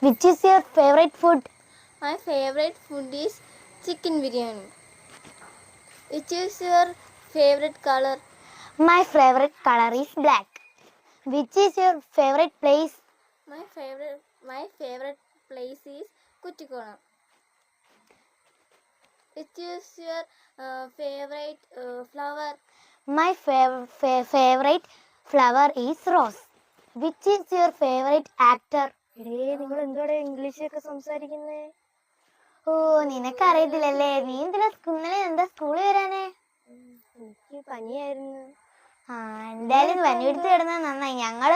Which is your favorite food? My favorite food is chicken biryani. Which is your favorite color? My favorite color is black. Which is your favorite place? My favorite my favorite place is Kutikonam. Which is your uh, favorite uh, flower? My fav fa favorite flower is rose. Which is your favorite actor? Actor നിങ്ങൾ എന്തോടെ ഇംഗ്ലീഷൊക്കെ സംസാരിക്കുന്നേ? ഓ നിനക്കറിയത്തില്ലല്ലേ. നീ എന്തിനാ ഇന്നലെ എന്താ സ്കൂളിൽ വരാനേ? എനിക്ക് പനിയായിരുന്നു. ആ എന്തായാലും പനി എടുത്ത് കിടന്നാ നന്നായി. ഞങ്ങൾ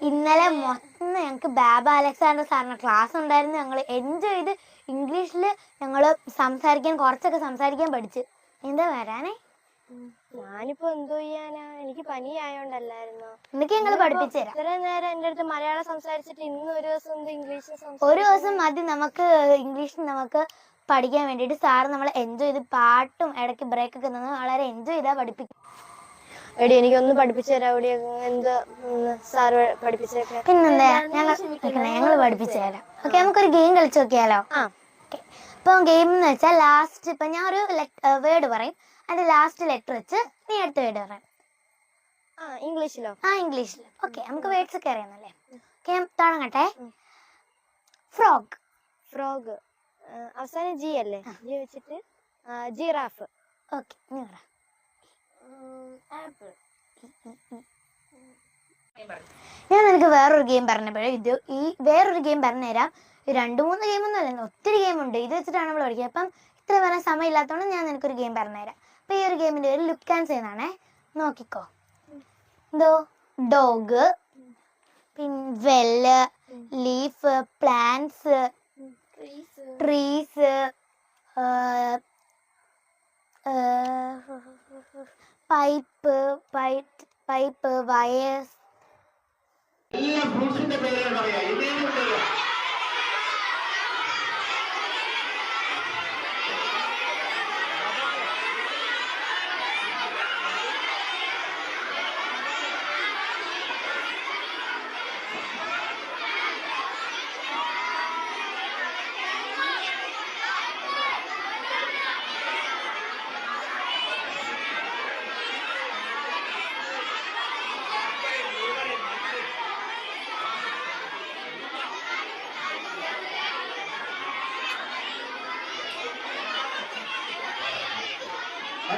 ഇന്നലെ മൊത്തം ഞങ്ങൾക്ക് ബാബ അലക്സാണ്ടർ സാറിന്റെ ക്ലാസ് ഉണ്ടായിരുന്നു. ഞങ്ങൾ എൻജോയ് ചെയ്ത് ഇംഗ്ലീഷിൽ ഞങ്ങൾ സംസാരിക്കാൻ കുറച്ചൊക്കെ സംസാരിക്കാൻ പഠിച്ചു. എന്താ വരാനേ? ഞാനിപ്പോ എന്തോ ചെയ്യാനാ? എനിക്ക് പനി ആയോണ്ടല്ലായിരുന്നോ എന്നൊക്കെ ഞങ്ങൾ പഠിപ്പിച്ചു തരാം. ഇത്രയും നേരം എന്റെ അടുത്ത് മലയാളം സംസാരിച്ചിട്ട് ഇന്ന് ഒരു ദിവസം എന്ത് ഇംഗ്ലീഷ് ഒരു ദിവസം മതി നമുക്ക് ഇംഗ്ലീഷ് നമുക്ക് പഠിക്കാൻ വേണ്ടിട്ട് സാർ നമ്മൾ എൻജോയ് ചെയ്ത് പാട്ടും ഇടയ്ക്ക് ബ്രേക്ക് ഒക്കെ നിന്ന് വളരെ എൻജോയ് ചെയ്താ പഠിപ്പിക്കും എടി എനിക്കൊന്ന് പഠിപ്പിച്ചു തരാം. എവിടെ എന്താ സാറ് പഠിപ്പിച്ചൊക്കെ പിന്നെന്താ? ഞങ്ങൾ ഞങ്ങൾ പഠിപ്പിച്ചു തരാം. ഓക്കെ നമുക്കൊരു ഗെയിം കളിച്ചു നോക്കിയാലോ? ആ. ഇപ്പം ഗെയിം എന്ന് വെച്ചാൽ ലാസ്റ്റ് ഇപ്പം ഞാൻ ഒരു വേർഡ് പറയും. അതിന്റെ ലാസ്റ്റ് ലെറ്റർ വെച്ച് നീ അടുത്ത വേർഡ് പറയാം. ആ ഇംഗ്ലീഷിലോ? ആ ഇംഗ്ലീഷിൽ ഓക്കെ നമുക്ക് വേർഡ്സ് ഒക്കെ അറിയാമല്ലേ? ഓക്കെ തുടങ്ങട്ടെ. ഫ്രോഗ് ഫ്രോഗ് അവസാനം ജി അല്ലേ? ജി വെച്ചിട്ട് ജിറാഫ് ഓക്കെ നീ പറ. apple. ഞാൻ നിനക്ക് വേറൊരു ഗെയിം പറഞ്ഞപ്പോഴേ ഇത് ഈ വേറൊരു ഗെയിം പറഞ്ഞുതരാം രണ്ട് മൂന്ന് ഗെയിം ഒന്നും അല്ല ഒത്തിരി ഗെയിം ഉണ്ട്. ഇത് വെച്ചിട്ടാണ് നമ്മൾ പഠിക്കുക അപ്പം ഇത്ര പറയാൻ സമയം ഇല്ലാത്തതുകൊണ്ട് ഞാൻ നിനക്കൊരു ഗെയിം പറഞ്ഞുതരാം അപ്പൊ ഈ ഒരു ഗെയിമിന്റെ ഒരു ലുക്ക് ആൻഡ് ചെയ്യുന്നതാണേ നോക്കിക്കോ. എന്തോ? ഡോഗ് പിന്നെ well leaf plants trees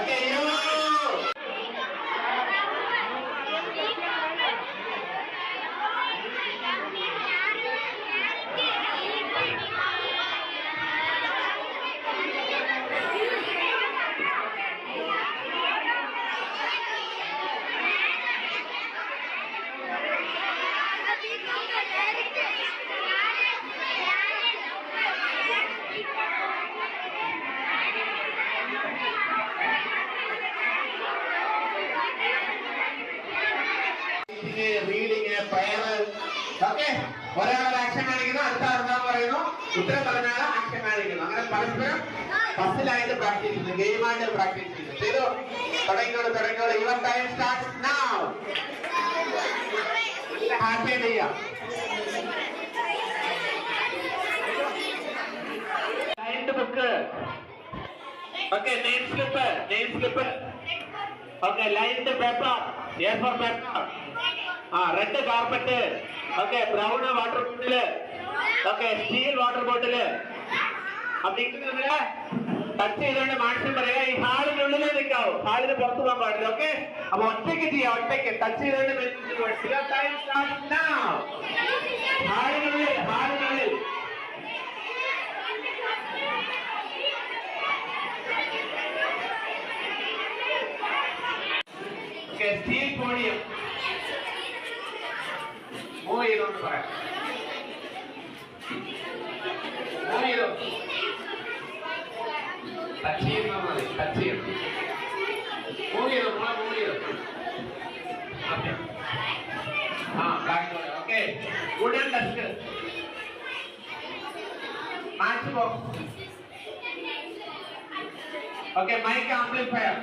Okay, yeah. Okay reading പയറ് ഓക്കെ ഒരാൾ ആക്ഷൻ കാണിക്കുന്നു അടുത്ത ആൾ പറയുന്നു? ഉത്തരം പറഞ്ഞാൽ ആക്ഷൻ കാണിക്കുന്നു. അങ്ങനെ പരസ്പരം ഫസ്റ്റിലായിട്ട് പ്രാക്ടീസ് ചെയ്യുന്നു ഗെയിമായിട്ട് പ്രാക്ടീസ് ചെയ്യുന്നു. ചെയ്തു? തുടങ്ങിയോളൂ തുടങ്ങിയോളൂ യുവർ ടൈം സ്റ്റാർട്ട് നൗ ചെയ്യാം book okay name slip name slip okay lined paper A four paper ആ red carpet okay brown water bottle okay steel water bottle അപ്പൊ നിൽക്കുന്നതില് ടച്ച് ചെയ്തുകൊണ്ട് മാക്സിമം പറയാ ഈ ഹാളിനുള്ളിലേ നിൽക്കാവൂ ഹാളിന് പുറത്തു പോകാൻ പാടില്ല ഓക്കെ അപ്പൊ ഒറ്റയ്ക്ക് ചെയ്യാം ഒറ്റയ്ക്ക് ടച്ച് ചെയ്തുകൊണ്ട് ഹാളിനുള്ളിൽ ഹാളിനുള്ളിൽ ஸ்டீல் போடியம் மூணு இது ஒன்று பாரு மூணு இது தச்சீர் மாதிரி தச்சீர் மூணு இது மூணு மூணு இது ஆ பிளாக் போர்டு ஓகே உடன் dust match box okay mic amplifier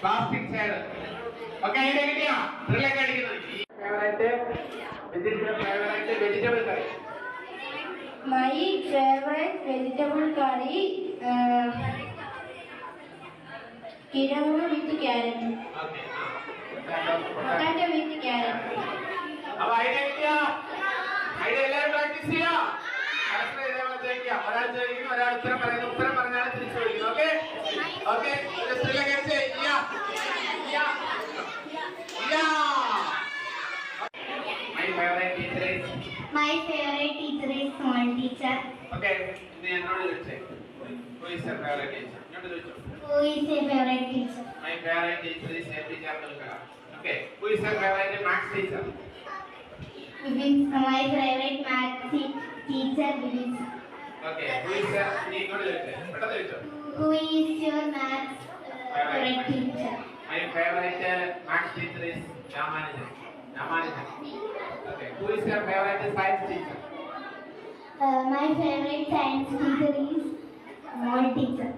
plastic chair okay അതിന്റെ കിട്ടിയാ? ഡ്രില്ലൊക്കെ അടിക്കുന്നത്. Favourite favourite vegetable curry my favorite vegetable curry uh, with. Okay Potato with carrot. അപ്പൊ ഐഡിയ കിട്ടിയ? ഐഡിയ എല്ലാവരും പ്രാക്ടീസ് ചെയ്യാ. ചോദിക്കാം. ഒരാൾ ചോദിക്കുന്നു ഒരാൾ ഉത്തരം പറയുന്നു. ഉത്തരം My favorite teacher is small teacher. Okay, not teacher. Who is your favorite teacher? Who is your favorite teacher? My favorite teacher is every teacher. Okay, who is your favorite math teacher? My favorite math teacher is. Okay, who is your teacher? Who is your math uh, favorite teacher? My favorite math teacher is Ramanathan. Ramanathan. Who is your favorite science teacher? Uh, my favorite science teacher is small teacher.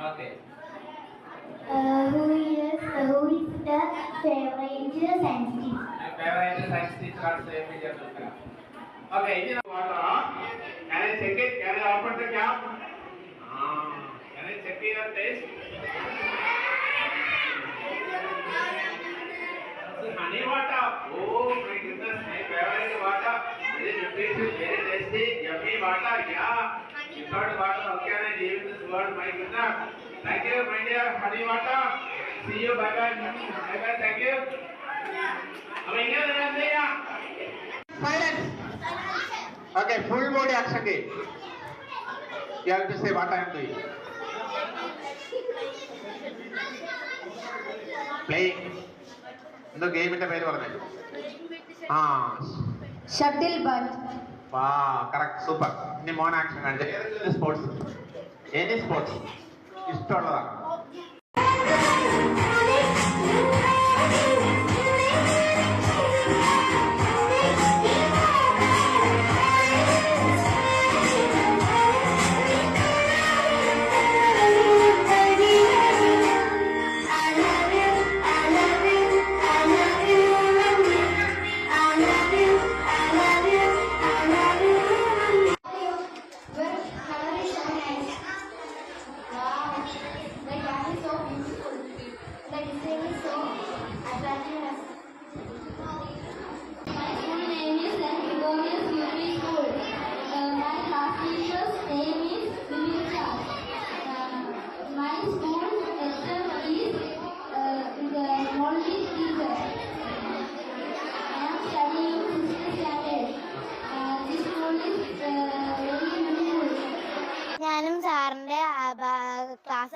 Okay. Uh, who is who is the favorite science teacher? My favorite science teacher is a teacher Dulkara. Okay. ഇനി water. Can I check it? Can I open the cap? Ah. Can I check your taste? honey water. Oh my my Without water, how can I live in this world? My goodness. Thank you, my dear honey water. See you. Bye bye. Bye bye. Thank you. അപ്പൊ ഇങ്ങനെ നിങ്ങൾ എന്ത് ചെയ്യാം Silence. Okay, full body action game. You have to say what I am doing. Playing. എന്തോ ഗെയിമിന്റെ പേര് പറഞ്ഞു ആ షటిల్ బాల్ వా కరెక్ట్ సూపర్ ఇది మోనాక్షన్ అంటే స్పోర్ట్స్ ఎనీ స్పోర్ట్స్ ఇష్టం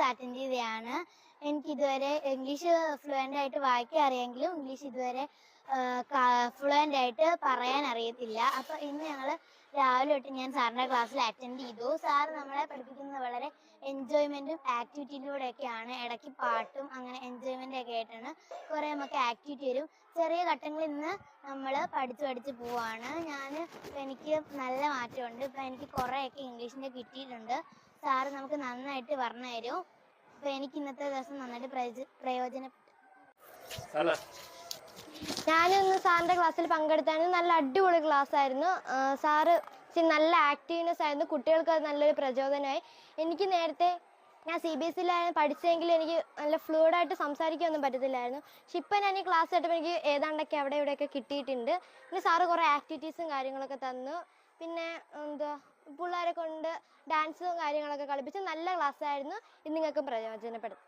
അറ്റൻഡ് ചെയ്തതാണ് എനിക്ക് ഇതുവരെ ഇംഗ്ലീഷ് ഫ്ലുവന്റ് ആയിട്ട് വായിക്കാൻ അറിയാമെങ്കിലും ഇംഗ്ലീഷ് ഇതുവരെ ഫ്ലുവന്റ് ആയിട്ട് പറയാൻ അറിയത്തില്ല. അപ്പൊ ഇന്ന് ഞങ്ങൾ രാവിലെ തൊട്ട് ഞാൻ സാറിന്റെ ക്ലാസ്സിൽ അറ്റൻഡ് ചെയ്തു. സാർ നമ്മളെ പഠിപ്പിക്കുന്നത് വളരെ എൻജോയ്മെന്റും ആക്ടിവിറ്റിയിലൂടെയൊക്കെയാണ് ഇടയ്ക്ക് പാട്ടും അങ്ങനെ എൻജോയ്മെന്റ് ഒക്കെ ആയിട്ടാണ് കുറെ നമുക്ക് ആക്ടിവിറ്റി വരും. ചെറിയ ഘട്ടങ്ങളിൽ നിന്ന് നമ്മൾ പഠിച്ചു പഠിച്ചു പോവാണ്. ഞാൻ എനിക്ക് നല്ല മാറ്റമുണ്ട്. ഇപ്പൊ എനിക്ക് കുറേയൊക്കെ ഇംഗ്ലീഷിന്റെ കിട്ടിയിട്ടുണ്ട്. സാറ് നമുക്ക് നന്നായിട്ട് പറഞ്ഞു തരും. അപ്പം എനിക്ക് ഇന്നത്തെ ദിവസം നന്നായിട്ട് പ്രയോജ- പ്രയോജനപ്പെട്ടു ഞാനിന്ന് സാറിന്റെ ക്ലാസ്സിൽ പങ്കെടുത്തായിരുന്നു. നല്ല അടിപൊളി ക്ലാസ് ആയിരുന്നു സാറ് ഇച്ചിരി നല്ല ആക്റ്റീവ്നെസ് ആയിരുന്നു. കുട്ടികൾക്ക് അത് നല്ലൊരു പ്രചോദനമായി. എനിക്ക് നേരത്തെ ഞാൻ സി ബി എസ് സിയിലായിരുന്നു പഠിച്ചെങ്കിൽ എനിക്ക് നല്ല ഫ്ലൂയിഡ് ആയിട്ട് സംസാരിക്കാനൊന്നും പറ്റത്തില്ലായിരുന്നു. പക്ഷെ ഇപ്പം ഞാൻ ഈ ക്ലാസ് കേട്ടപ്പോൾ എനിക്ക് ഏതാണ്ടൊക്കെ അവിടെ ഇവിടെയൊക്കെ കിട്ടിയിട്ടുണ്ട്. പിന്നെ സാറ് കുറേ ആക്ടിവിറ്റീസും കാര്യങ്ങളൊക്കെ തന്നു. പിന്നെ എന്താ പിള്ളേരെ കൊണ്ട് ഡാൻസും കാര്യങ്ങളൊക്കെ കളിപ്പിച്ച് നല്ല ക്ലാസ്സായിരുന്നു ഇത് നിങ്ങൾക്കും പ്രയോജനപ്പെടുത്തും.